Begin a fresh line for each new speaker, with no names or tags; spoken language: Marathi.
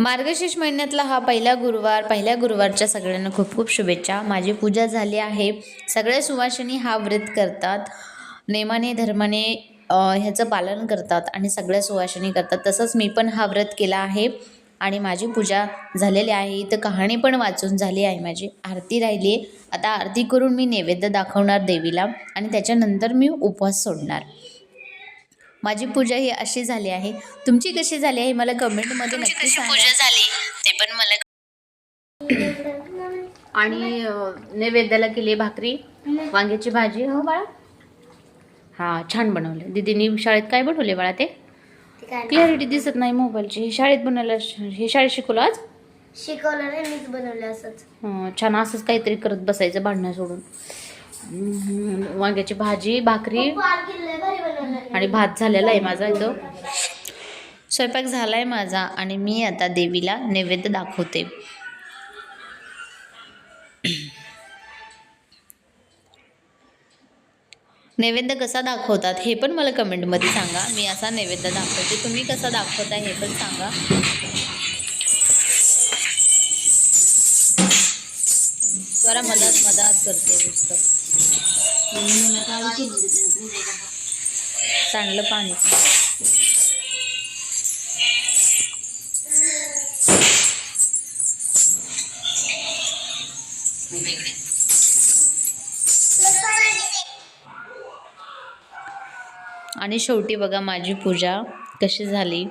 मार्गशीर्ष महिन्यातला हा पहिला गुरुवार पहिल्या गुरुवारच्या सगळ्यांना खूप खूप शुभेच्छा. माझी पूजा झाली आहे. सगळ्या सुवासिनी हा व्रत करतात. नेमाने धर्माने ह्याचं पालन करतात आणि सगळ्या सुवासिनी करतात. तसंच मी पण हा व्रत केला आहे आणि माझी पूजा झालेली आहे. इथं कहाणी पण वाचून झाली आहे माझी. आरती राहिली. आहे आता आरती करून मी नैवेद्य दाखवणार देवीला आणि त्याच्यानंतर मी उपवास सोडणार. माझी पूजा ही अशी झाली आहे. तुमची कशी झाली आहे मला कमेंटमध्ये नक्की सांगा. झाली ते पण मला आणि नैवेद्याला केली भाकरी वांग्याची भाजी. हो बाळा. हा छान बनवले. दीदीनी शाळेत काय बनवले बाळा ते? क्लॅरिटी दिसत नाही मोबाईलची. हे शाळेत बनवलं हे शाळेत शिकवलं आज?
शिकवलं नाही मीच बनवलं असंच.
हं, छान असंच काहीतरी करत बसायचं भांडणं सोडून. वांग्याची भाजी भाकरी आणि भात झालेला आहे माझा एकदम स्वयंपाक झाला आहे माझा आणि मी आता देवीला नैवेद्य दाखवते. नैवेद्य कसा दाखवतात हे पण मला कमेंटमध्ये सांगा. मी असा नैवेद्य दाखवते. तुम्ही कसा दाखवता हे पण सांगा. जरा मला मदत करते नुसतं. चांगलं पाणी. आणि शेवटी बघा माझी पूजा कशी झाली.